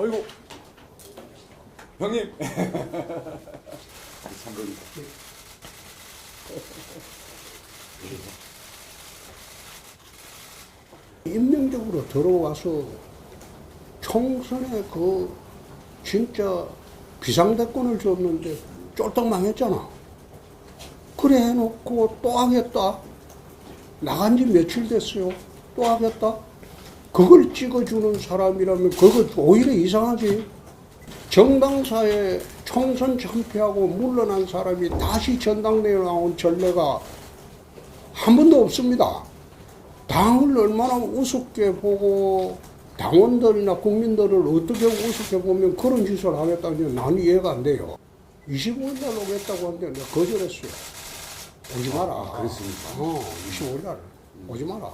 어이구 형님 참고님 인명적으로 들어와서 총선에 그 진짜 비상대권을 줬는데 쫄딱 망했잖아. 그래 해놓고 또 하겠다. 나간 지 며칠 됐어요. 또 하겠다. 그걸 찍어주는 사람이라면 그거 오히려 이상하지. 정당사에 총선 참패하고 물러난 사람이 다시 전당대에 나온 전례가 한 번도 없습니다. 당을 얼마나 우습게 보고 당원들이나 국민들을 어떻게 우습게 보면 그런 짓을 하겠다니 나는 이해가 안 돼요. 25일 날 오겠다고 하는데 내가 거절했어요. 오지 마라. 아, 그랬습니까? 어, 25일 날 오지 마라.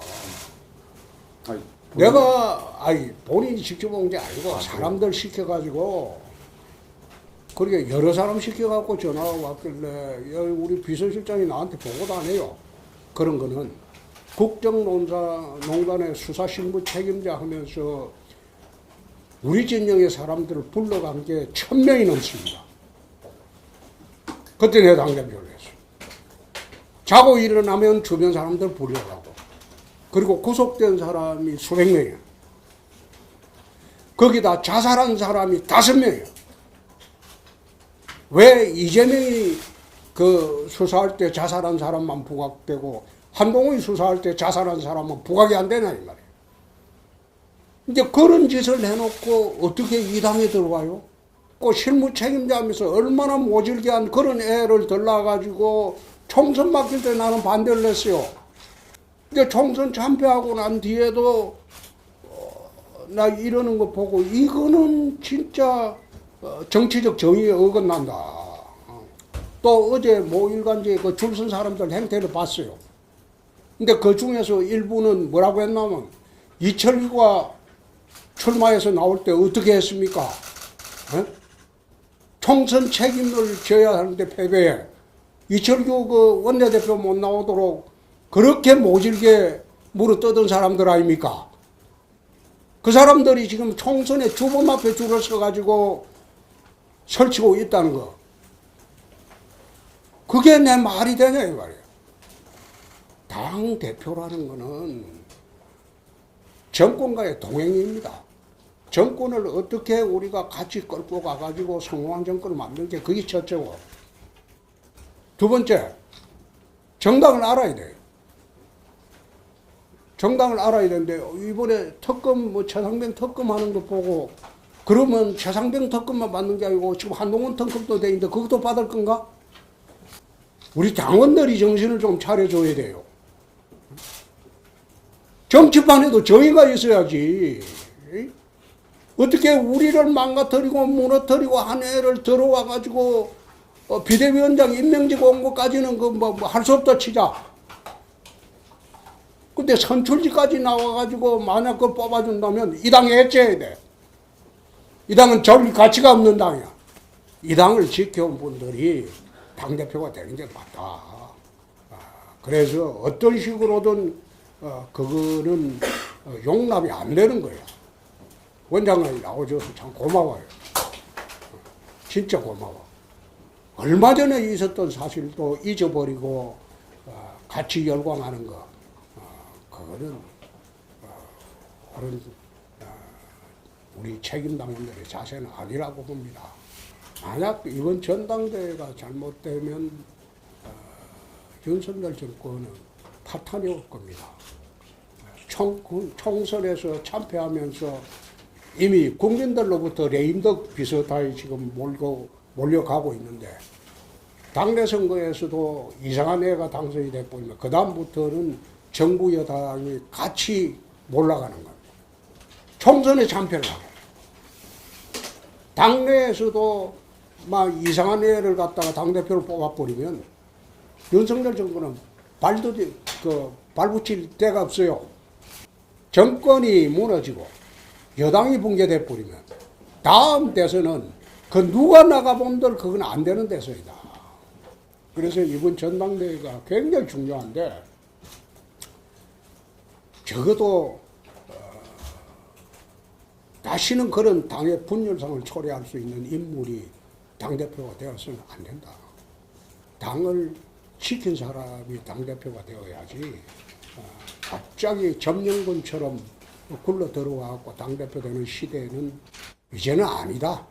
아니, 내가 아니 본인이 직접 온 게 아니고 아, 사람들 시켜가지고 그렇게 여러 사람 시켜갖고 전화가 왔길래 야, 우리 비서실장이 나한테 보고도 안 해요. 그런 거는 국정농단의 수사신부 책임자 하면서 우리 진영의 사람들을 불러간 게 천 명이 넘습니다. 그때 내 당대표를 했어. 자고 일어나면 주변 사람들 불려가고 그리고 구속된 사람이 수백 명이야. 거기다 자살한 사람이 다섯 명이야. 왜 이재명이 그 수사할 때 자살한 사람만 부각되고 한동훈이 수사할 때 자살한 사람은 부각이 안 되냐 이 말이에요. 이제 그런 짓을 해놓고 어떻게 이 당에 들어와요? 그 실무 책임자면서 얼마나 모질게 한 그런 애를 들러가지고 총선 맡길 때 나는 반대를 했어요. 근데 총선 참패하고 난 뒤에도 어, 나 이러는 거 보고 이거는 진짜 어, 정치적 정의에 어긋난다. 어. 또 어제 모 일간지에 그 줄선 사람들 행태를 봤어요. 근데 그 중에서 일부는 뭐라고 했냐면 이철규가 출마해서 나올 때 어떻게 했습니까? 어? 총선 책임을 져야 하는데 패배해. 이철규 그 원내대표 못 나오도록 그렇게 모질게 물어 뜯은 사람들 아닙니까? 그 사람들이 지금 총선에 주범 앞에 줄을 서가지고 설치고 있다는 거. 그게 내 말이 되냐, 이 말이에요. 당 대표라는 거는 정권과의 동행입니다. 정권을 어떻게 우리가 같이 끌고 가가지고 성공한 정권을 만들 게 그게 첫째고. 두 번째, 정당을 알아야 돼요. 정당을 알아야 되는데, 이번에 특검, 뭐, 최상병 특검 하는 거 보고, 그러면 최상병 특검만 받는 게 아니고, 지금 한동훈 특검도 돼 있는데, 그것도 받을 건가? 우리 당원들이 정신을 좀 차려줘야 돼요. 정치판에도 정의가 있어야지. 어떻게 우리를 망가뜨리고 무너뜨리고 한 애를 들어와가지고 어, 비대위원장 임명직 온 것까지는 그 뭐 할 수 없다 치자. 근데 선출직까지 나와가지고 만약 그걸 뽑아준다면 이 당에 해체해야 돼. 이 당은 절 가치가 없는 당이야. 이 당을 지켜온 분들이 당대표가 되는 게 맞다. 아, 그래서 어떤 식으로든 어, 그거는 어, 용납이 안 되는 거예요. 원장관이 나와줘서 참 고마워요. 진짜 고마워. 얼마 전에 있었던 사실도 잊어버리고 어, 같이 열광하는 거, 어, 그거는 어, 그런 어, 우리 책임 당원들의 자세는 아니라고 봅니다. 만약 이번 전당대회가 잘못되면 어, 윤석열 정권은 파탄이 올 겁니다. 총, 총선에서 참패하면서 이미 국민들로부터 레임덕 비슷하게 지금 몰고, 몰려가고 있는데, 당내 선거에서도 이상한 애가 당선이 돼버리면, 그 다음부터는 정부 여당이 같이 몰라가는 겁니다. 총선에 참패를 하고, 당내에서도 막 이상한 애를 갖다가 당대표를 뽑아버리면, 윤석열 정부는 발도, 디- 그, 발붙일 데가 없어요. 정권이 무너지고, 여당이 붕괴돼 버리면 다음 대선은 그 누가 나가본들 그건 안 되는 대선이다. 그래서 이번 전당대회가 굉장히 중요한데 적어도 어, 다시는 그런 당의 분열상을 초래할 수 있는 인물이 당대표가 되어서는 안 된다. 당을 지킨 사람이 당대표가 되어야지 어, 갑자기 점령군처럼 굴러 들어와갖고 당대표 되는 시대는 이제는 아니다.